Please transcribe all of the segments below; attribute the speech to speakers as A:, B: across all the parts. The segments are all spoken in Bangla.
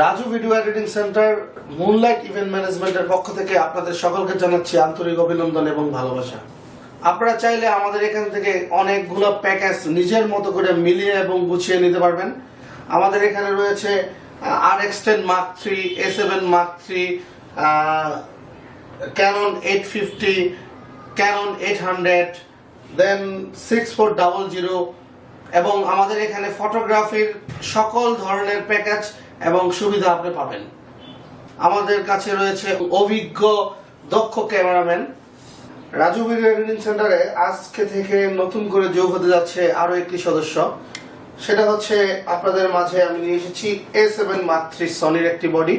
A: Raju video editing centre, Moonlight event ম্যানেজমেন্টের পক্ষ থেকে আপনাদের সকলকে জানাচ্ছি আন্তরিক অভিনন্দন এবং ভালোবাসা। আপনারা চাইলে আমাদের এখান থেকে অনেকগুলো প্যাকেজ নিজের মতো করে মিলিয়ে এবং গুছিয়ে নিতে পারবেন। আমাদের এখানে রয়েছে আর X ten mark three A seven mark three Canon eight fifty Canon eight hundred then six four double zero এবং আমাদের এখানে ফটোগ্রাফির সকল ধরনের প্যাকেজ এবং সুবিধা আপনি পাবেন। আমাদের কাছে রয়েছে অভিজ্ঞ, দক্ষ ক্যামেরাম্যান। রাজু ভিডিও সেন্টারে আজকে থেকে নতুন করে যোগ হতে যাচ্ছে আরও একটি সদস্য। সেটা হচ্ছে, আপনাদের মাঝে আমি নিয়ে এসেছি এ সেভেন মার্ক সনির একটি বডি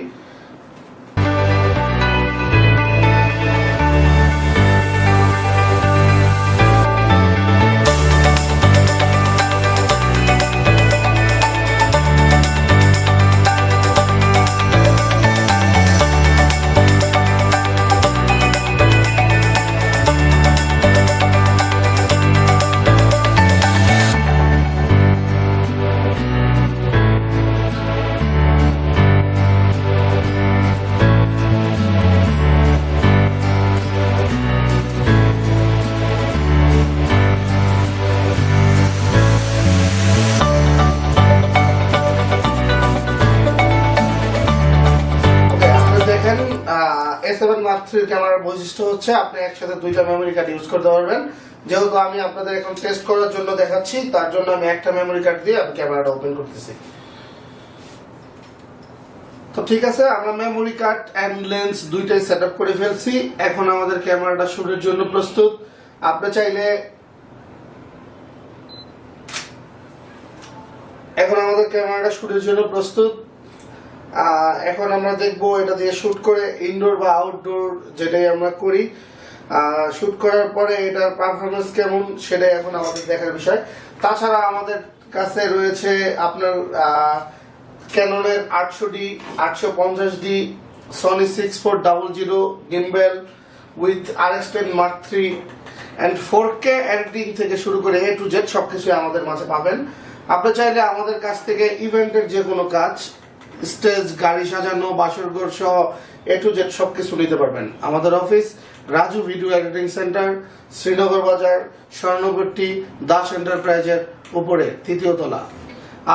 A: থ্রির ক্যামেরার বৈশিষ্ট্য হচ্ছে আপনি একসাথে দুইটা মেমোরি কার্ড ইউজ করতে পারবেন। যেহেতু আমি আপনাদের এখন টেস্ট করার জন্য দেখাচ্ছি, তার জন্য আমি একটা মেমোরি কার্ড দিয়ে আমি ক্যামেরাটা ওপেন করতেছি। তো ঠিক আছে, আমরা মেমোরি কার্ড অ্যান্ড লেন্স দুইটাই সেট করে ফেলছি। এখন আমাদের ক্যামেরাটা শুটের জন্য প্রস্তুত। আপনি চাইলে এখন আমাদের ক্যামেরাটা শুটের জন্য প্রস্তুত। এখন আমরা দেখব এটা দিয়ে শুট করে ইনডোর বা আউটডোর যেটাই আমরা করি। শুট করার পরে এটার পারফরমেন্স কেমন সেটাই এখন আমাদের দেখার বিষয়। তাছাড়া আমাদের কাছে রয়েছে আপনার ক্যাননের আটশো ডি আটশো পঞ্চাশ D Sony six four double zero gimbal with R X ten mark three and four K editing থেকে শুরু করে এ টু জেড সব কিছুই আমাদের মাঝে পাবেন। আপনি চাইলে আমাদের কাছ থেকে ইভেন্টের যে কোনো কাজ স্টেজ, গাড়ি সাজানো বাসরঘর সহ এ টু জেড সবকিছু নিতে পারবেন। আমাদের office, Raju video editing centre, Srinagar বাজার স্বর্ণপট্টি দাস এন্টারপ্রাইজের উপরে, তৃতীয় তলা।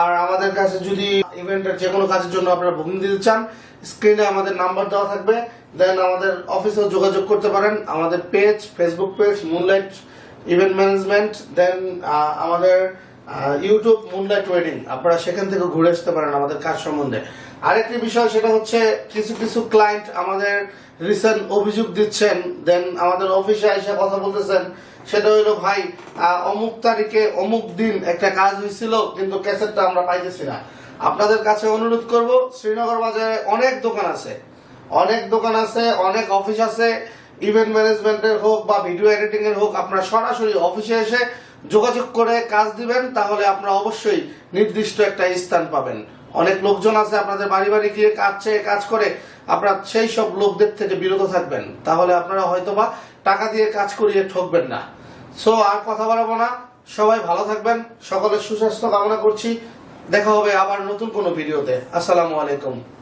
A: আর আমাদের কাছে যদি ইভেন্টের যে কোনো কাজের জন্য আপনারা বুকিং দিতে চান, স্ক্রিনে আমাদের নাম্বার দেওয়া থাকবে। দেন আমাদের অফিসেও যোগাযোগ করতে পারেন। আমাদের page Facebook page Moonlight event management then আমাদের ইউটিউব মুনলাইট ওয়েডিং আপনারা সেখান থেকে ঘুরে আসতে পারেন আমাদের কাজ সম্বন্ধে। আরেকটি বিষয়, সেটা হচ্ছে কিছু কিছু ক্লায়েন্ট আমাদের রিসেন্ট অভিযোগ দিচ্ছেন দেন আমাদের অফিসে এসে কথা বলতেছেন। সেটা হইল, ভাই অমুক তারিখে অমুক দিন একটা কাজ হয়েছিল কিন্তু ক্যাসেটটা আমরা পাইতেছি না। আপনাদের কাছে অনুরোধ করব, শ্রীনগর বাজারে অনেক দোকান আছে। অনেক দোকান আছে, অনেক অফিস আছে। ইভেন্ট ম্যানেজমেন্টের হোক বা ভিডিও এডিটিং এর হোক, আপনারা সরাসরি অফিসে এসে যোগাযোগ করে কাজ দিবেন, তাহলে আপনারা অবশ্যই নির্দিষ্ট একটা স্থান পাবেন। অনেক লোকজন আছে, আপনাদের বাড়ি বাড়ি গিয়ে কাজ চেয়ে কাজ করে, আপনারা সেই সব লোকদের থেকে বিরত থাকবেন। তাহলে আপনারা হয়তোবা টাকা দিয়ে কাজ করিয়ে ঠকবেন না। সো আর কথা বাড়াবো না। সবাই ভালো থাকবেন, সকলের সুস্বাস্থ্য কামনা করছি। দেখা হবে আবার নতুন কোনো ভিডিওতে আসসালামু আলাইকুম।